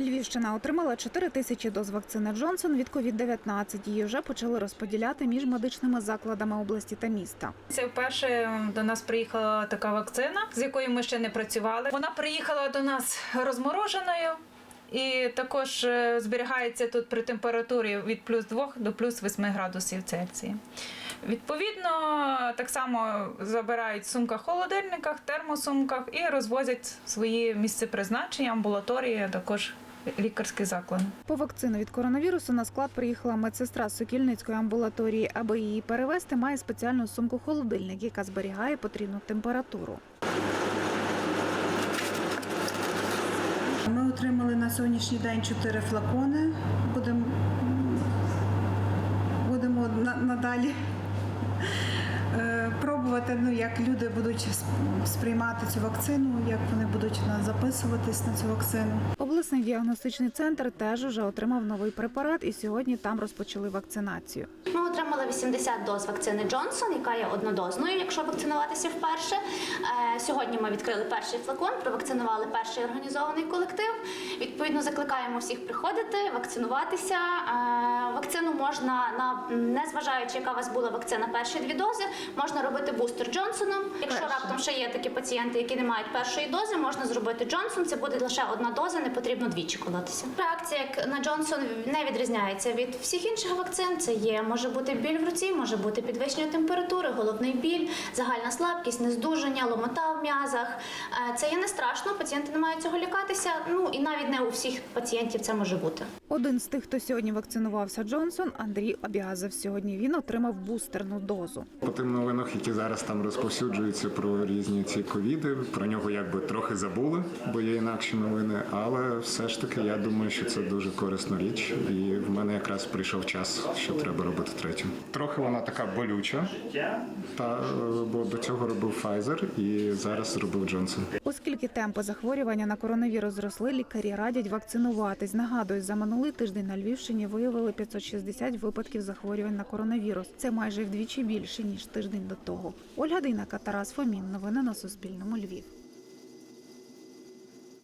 Львівщина отримала 4 тисячі доз вакцини Джонсон від COVID-19. Її вже почали розподіляти між медичними закладами області та міста. Це вперше до нас приїхала така вакцина, з якою ми ще не працювали. Вона приїхала до нас розмороженою. І також е, зберігається тут при температурі від плюс 2 до плюс 8 градусів Цельсія. Відповідно, так само забирають в сумках холодильниках, термосумках і розвозять свої місця призначення, амбулаторії, а також лікарські заклади. По вакцину від коронавірусу на склад приїхала медсестра з Сокільницької амбулаторії. Аби її перевезти, має спеціальну сумку холодильник, яка зберігає потрібну температуру. Ми отримали на сьогоднішній день чотири флакони. Будемо будемо на- надалі пробувати, ну, як люди будуть сприймати цю вакцину, як вони будуть записуватись на цю вакцину. Обласний діагностичний центр теж уже отримав новий препарат, і сьогодні там розпочали вакцинацію. Ми отримали 80 доз вакцини Джонсон, яка є однодозною, якщо вакцинуватися вперше. Е, Сьогодні ми відкрили перший флакон, провакцинували перший організований колектив. Відповідно, закликаємо всіх приходити, вакцинуватися. Вакцину можна на не зважаючи, яка у вас була вакцина перші дві дози, можна робити бустер Джонсоном. Якщо раптом ще є такі пацієнти, які не мають першої дози, можна зробити Джонсон. Це буде лише одна доза, не потрібно двічі колотися. Реакція як на Джонсон не відрізняється від всіх інших вакцин. Це є може бути біль в руці, може бути підвищення температури, головний біль, загальна слабкість, нездужання, ломота в м'язах. Е, Це є не страшно. Пацієнти не мають цього лякатися. Ну і навіть не у всіх пацієнтів це може бути. Один з тих, хто сьогодні вакцинувався Джонсон, Андрій Обязов. Сьогодні він отримав бустерну дозу. По тим новинах, які зараз там розповсюджуються про різні ці ковіди, про нього якби трохи забули, бо є інакші новини. Але все ж таки я думаю, що це дуже корисна річ, і в мене якраз прийшов час, що треба робити третю. Трохи вона така болюча, та бо до цього робив Pfizer і зараз зробив Джонсон. Оскільки темпи захворювання на коронавірус зросли, лікарі радять вакцинуватись. Нагадую, за минулий тиждень на Львівщині виявили 560 випадків захворювань на коронавірус. Це майже вдвічі більше ніж тиждень до того. Ольга Дейнака, Тарас Фомін. Новини на Суспільному. Львів.